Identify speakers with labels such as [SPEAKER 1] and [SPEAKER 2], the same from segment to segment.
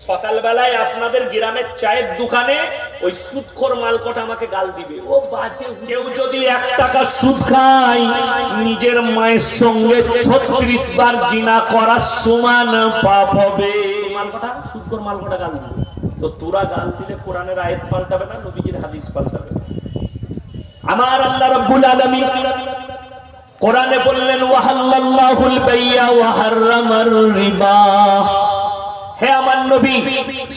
[SPEAKER 1] সকালবেলায় আপনাদের গ্রামের চায়ের দোকানে ওই সুদখোর মালকটা আমাকে গাল দিবে। ও বাজে কেউ যদি এক টাকা সুদ খায় নিজের মায়ের সঙ্গে ছত্রিশ বার জিনা করার সমান পাপ হবে। মালকটা সুদখোর মালকটা গাল দিবে। তো তোরা গাল দিলে কোরআনের আয়াত পাল্টাবে না নবীজির হাদিস পাল্টাবে। আমার আল্লাহ রাব্বুল আলামিন কোরআনে বললেন ওয়াহাল্লাল্লাহুল বাইয়া ওয়া হাররামার রিবা। হে আমার নবী,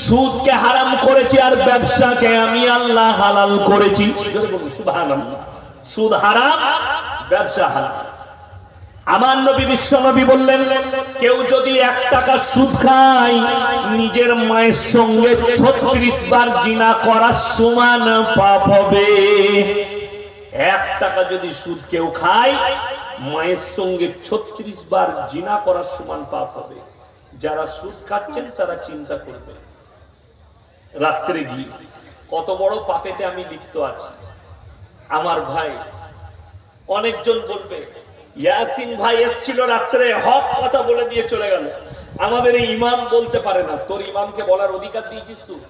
[SPEAKER 1] সুদকে হারাম করেছি আর ব্যবসাকে আমি আল্লাহ হালাল করেছি। সুদ হারাম, ব্যবসা হারাম আমার নবী বিশ্ব নবী বললেন, কেউ যদি এক টাকা সুদ খায়, নিজের মায়ের সঙ্গে ছত্রিশ বার জিনা করার সমান পাপ হবে। এক টাকা যদি সুদ কেউ খায়, মায়ের সঙ্গে ছত্রিশ বার জিনা করার সমান পাপ হবে। যারা সুদ খাচ্ছেন, তারা চিন্তা করবে রাত্রে গিয়ে, কত বড় পাপেতে আমি লিপ্ত আছি। আমার ভাই, অনেকজন বলবে, ইয়াসিন ভাই এসছিল রাত্রে, হক কথা বলে দিয়ে চলে গেল। আমাদের এই ইমাম বলতে পারে না। তোর ইমামকে বলার অধিকার দিয়েছিস তুই?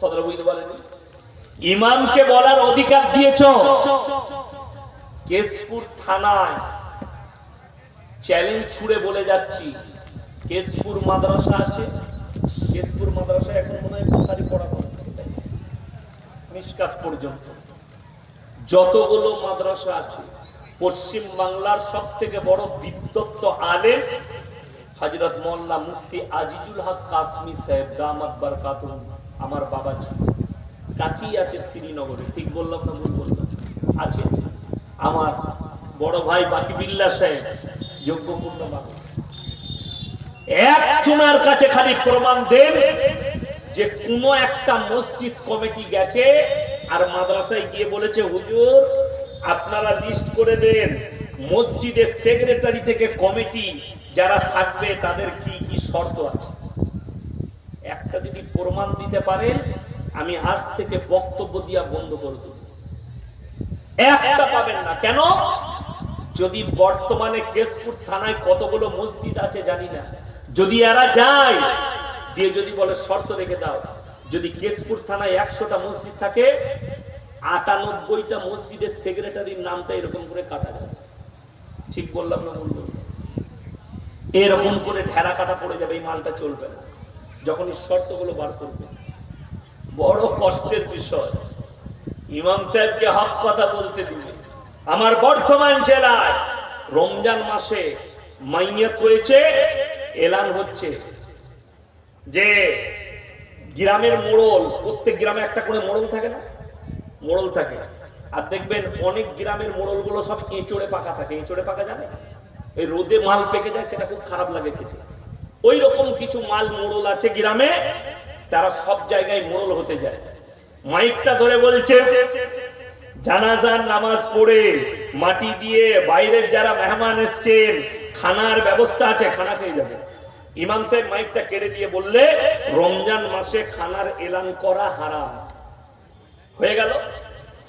[SPEAKER 1] কথাটা বুঝতে পারেনি? ইমামকে বলার অধিকার দিয়েছ? কেশপুর থানায় চ্যালেঞ্জ ছুড়ে বলে যাচ্ছি। কেশপুর মাদ্রাসা আছে। কেশপুর মাদ্রাসা এখন মনে হয় বুখারি পড়ানো হচ্ছে তাই না? মিশকাত পর্যন্ত। যতগুলো মাদ্রাসা আছে, পশ্চিম বাংলার সব থেকে বড় বিদ্যত্ত আলেম হজরত মোল্লা মুফতি আজিজুল হক কাসমি সাহেব, দামাত বারকাতুম আমার বাবা ছিল। কাছেই আছে শ্রীনগরে। ঠিক বললাম না ভুল বললাম? আছে। আমার বড় ভাই বাকি বিল্লা সাহেব যোগ্যপূর্ণ মানুষ এক চুনার কাছে খালি প্রমাণ দেন যে একটা মসজিদ কমিটি গেছে আর মাদ্রাসায় গিয়ে বলেছে, হুজুর, আপনারা লিস্ট করে দেন মসজিদের সেক্রেটারি থেকে কমিটি যারা থাকবে তাদের কি কি শর্ত আছে? একটা যদি প্রমাণ দিতে পারেন, আমি আজ থেকে বক্তব্য দিয়া বন্ধ করে দেব। একটা পাবেন না। কেন? যদি বর্তমানে কেশপুর থানায় কতগুলো মসজিদ আছে জানি না। যদি এরা যায়, দিয়ে যদি বলে শর্ত রেখে দাও, যদি কেশপুর থানায় একশোটা মসজিদ থাকে, আটানব্বইটা মসজিদের সেক্রেটারির নামটা এরকম করে কাটা যাবে। ঠিক বললাম না বললাম এরকম করে ঢেরা কাটা পড়ে যাবে, এই মালটা চলবে না। যখন এই শর্তগুলো বার করবে। বড় কষ্টের বিষয়। ইমাম সাহেবকে হক কথা বলতে দিবে আমার বর্ধমান জেলায় রমজান মাসে মাইয়াত রয়েছে, এলান হচ্ছে যে গ্রামের মোড়ল, প্রত্যেক গ্রামে একটা করে মোড়ল থাকে না? মোড়ল থাকে। আর দেখবেন অনেক গ্রামের মোড়লগুলো সব এঁচড়ে পাকা থাকে। এঁচড়ে পাকা যাবে এই রোদে মাল পেকে যায়, সেটা খুব খারাপ লাগে খেতে। ওই রকম কিছু মাল মোড়ল আছে গ্রামে, তারা সব জায়গায় মোড়ল হতে যায়। মাইকটা ধরে বলছে জানাজার নামাজ পড়ে মাটি দিয়ে বাইরের যারা মেহমান এসছেন, খানার ব্যবস্থা আছে, খানা খেয়ে যাবে। ইমাম সাহেব মাইকটা কেড়ে দিয়ে বললে, রমজান মাসে খানার এলান করা হারাম। হয়ে গেল?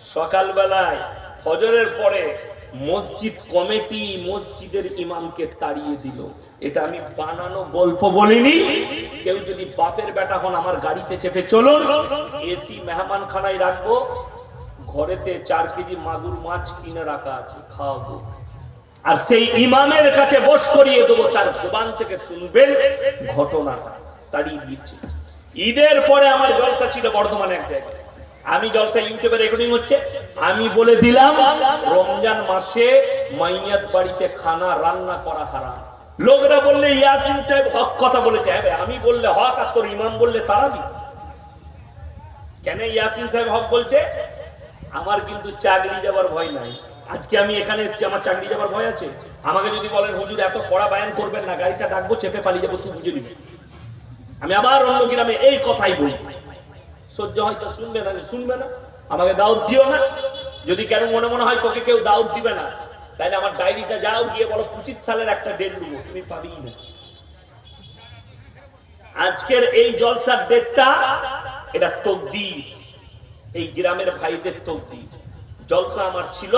[SPEAKER 1] সকালবেলায়, ফজরের পরে মসজিদ কমিটি মসজিদের ইমামকে তাড়িয়ে দিল। এটা আমি বানানো গল্প বলিনি। কেউ যদি বাপের বেটা হন, আমার গাড়িতে চেপে চলুন, এসি মেহমান খানায় রাখব। ঘরেতে চার কেজি মাগুর মাছ কিনে রাখা আছে, খাওয়াবো। আর সেই ইমামের কাছে বস করিয়ে দেবো, তার জবান থেকে শুনবেন ঘটনাটা, তাড়িয়ে দিচ্ছে। ঈদের পরে আমার জলসা ছিল বর্ধমানে এক জায়গায়। আমি জলসা ইউটিউবে রেকর্ডিং হচ্ছে, আমি বলে দিলাম, রমজান মাসে মাইয়াত বাড়িতে খানা রান্না করা হারাম। লোকরা বললে, ইয়াসিন সাহেব হক কথা বলেছে। হ্যাঁ আমি বললে হক, আর তোর ইমাম বললে তারাবি। কেন ইয়াসিন সাহেব হক বলছে? আমার কিন্তু চাকরি যাবার ভয় নাই। আজকে আমি এখানে এসেছি, আমার চাকরি যাবার ভয় আছে। আমাকে যদি বলেন, হুজুর, এত কড়া বায়ান করবেন না, গাড়িটা ডাকবো, চেপে পালিয়ে যাব, তুই বুঝে নিবি। আমি আবার অন্য গ্রামে এই কথাই বলি। সহ্য হয়তো শুনবে না শুনবে না। আমাকে দাউদ দিও না। যদি কেন মনে মনে হয় তোকে কেউ দাউদ দিবে না, তাহলে আমার ডায়েরিটা যাও, গিয়ে বলো, পঁচিশ সালের একটা ডেট নেব, তুমি পাবি না। আজকের এই জলসার ডেটটা এটা তকদির। এই গ্রামের ভাইদের তকদির জলসা আমার ছিল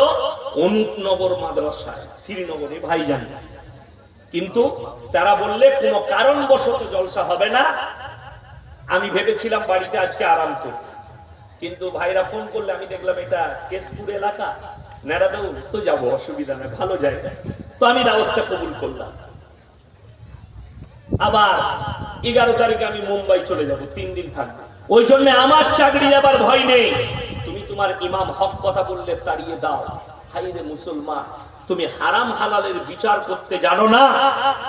[SPEAKER 1] অনুপনগর মাদ্রাসায়, শ্রীনগরে ভাই জানি কিন্তু তারা বললে, কোনো কারণবশত জলসা হবে না। আমি ভেবেছিলাম বাড়িতে আজকে আরাম করব। কিন্তু ভাইরা ফোন করলে আমি দেখলাম এটা কেশপুর এলাকা। নেড়াদৌ তো যাব, অসুবিধা নেই, ভালো জায়গা। তো আমি দাওয়াতটা কবুল করলাম। আবার এগারো তারিখে আমি মুম্বাই চলে যাব, তিন দিন থাকব। ওই জন্য আমার চাকরি যাবার ভয় নেই। তুমি তোমার ইমাম হক কথা বললে তাড়িয়ে দাও। হাই রে মুসলমান, তুমি হারাম হালালের বিচার করতে জানো না?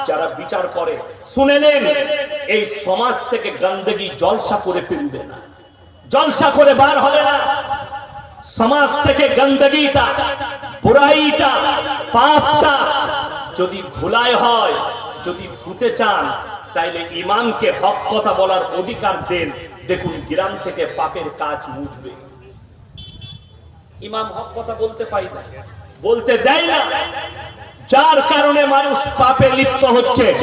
[SPEAKER 1] যারা বিচার করে, শুনে নেন, এই সমাজ থেকে গন্দগি জলসা করে ফিরবে না। জলসা করে বার হবে না। সমাজ থেকে গন্দগিটা বুড়াইটা পাপটা যদি ধুলায় হয়, যদি ধুতে চান, তাইলে ইমামকে হক কথা বলার অধিকার দেন। দেখুন, গ্রাম থেকে পাপের কাজ মুছবে। ইমাম হক কথা বলতে পাই না। বলতে দেয় না। যার কারণে মানুষ পাপে লিপ্ত হচ্ছে।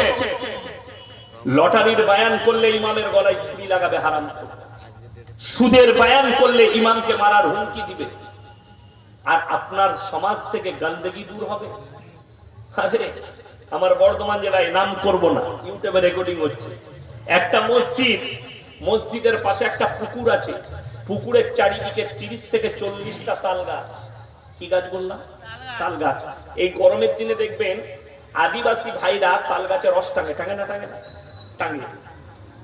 [SPEAKER 1] লটারির বায়ান করলে ইমামের গলায় ছুরি লাগাবে, হারাম সুদের বায়ান করলে ইমামকে মারার হুমকি দিবে। আর আপনার সমাজ থেকে গন্দগি দূর হবে। আমার বর্ধমান জেলায় নাম করব না। ইউটিউবে রেকর্ডিং হচ্ছে। একটা মসজিদ মসজিদের পাশে একটা পুকুর আছে। পুকুরের চারিদিকে তিরিশ থেকে চল্লিশটা তাল গাছ। কি গাছ বললাম? তাল গাছ। এই গরমের দিনে দেখবেন আদিবাসী ভাইরা তাল গাছের রস টাঙে। টাঙে না টাঙে না? টাঙে।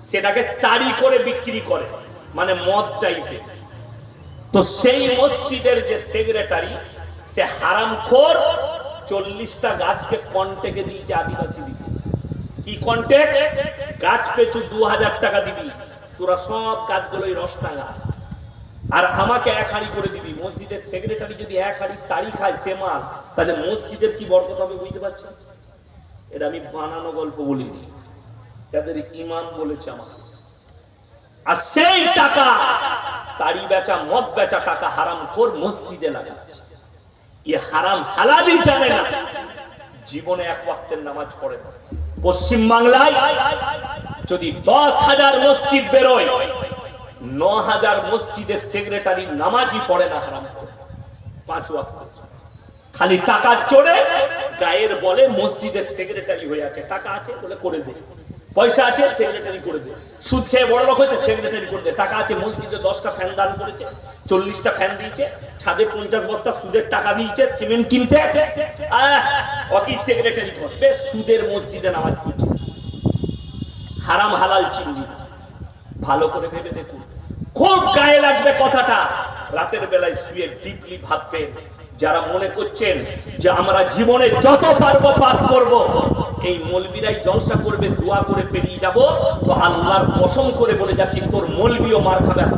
[SPEAKER 1] সেটাকে তাড়ি করে বিক্রি করে। মানে মদ চাইতে। তো সেই মসজিদের যে সেক্রেটারি, সে হারামখোর চল্লিশটা গাছকে কন্টেকে দিয়েছে আদিবাসী দিকে কি কন্টেক গাছ পেছু দু হাজার টাকা দিবি। তোরা সব গাছগুলোই রস টাঙা। আর আমাকে এক হাড়ি করে দিবি। মসজিদের সেক্রেটারি যদি এক হাড়ি তাড়ি খায় সে মাল, তাহলে মসজিদের কি বরকত হবে বুঝতে পারছেন এটা আমি বানানো গল্প বলিনি। তাদের ইমাম বলেছে আমাকে। আর সেই টাকা তাড়ি বেচা, মদ বেচা টাকা হারাম কর মসজিদে লাগাচ্ছে। এ হারাম হালালি জানে না। জীবনে এক ওয়াক্তের নামাজ পড়ে পশ্চিম বাংলায় যদি দশ হাজার মসজিদ বেরোয় ন হাজার মসজিদের সেক্রেটারি নামাজই পড়ে না, হারাম পাঁচ খালি টাকা চড়ে গায়ের বলে মসজিদের সেক্রেটারি হয়ে আছে। টাকা আছে বলে করে দে। পয়সা আছে, সেক্রেটারি করে দে। সুদ খেয়ে বড় লোক হয়েছে, সেক্রেটারি করে দে। টাকা আছে, মসজিদে দশটা ফ্যান দান করেছে, চল্লিশটা ফ্যান দিয়েছে, ছাদে পঞ্চাশ বস্তা সুদের টাকা দিয়েছে সিমেন্ট কিনতে। অকি সেক্রেটারি কর বেশ, সুদের মসজিদে নামাজ পড়ছিস হারাম হালাল চিংড়ি। ভালো করে ভেবে দেখুন। খুব গায়ে লাগবে কথাটা। রাতের বেলায় শুয়ে ডিপলি ভাববে যারা মনে করছেন যে আমরা জীবনে যত পারব পাপ করব, এই মলবিরাই জলসা করবে, দোয়া করে পেরিয়ে যাব, তো আল্লাহর কসম করে বলে যাচ্ছি, তোর মলবিও মার খাবে, আর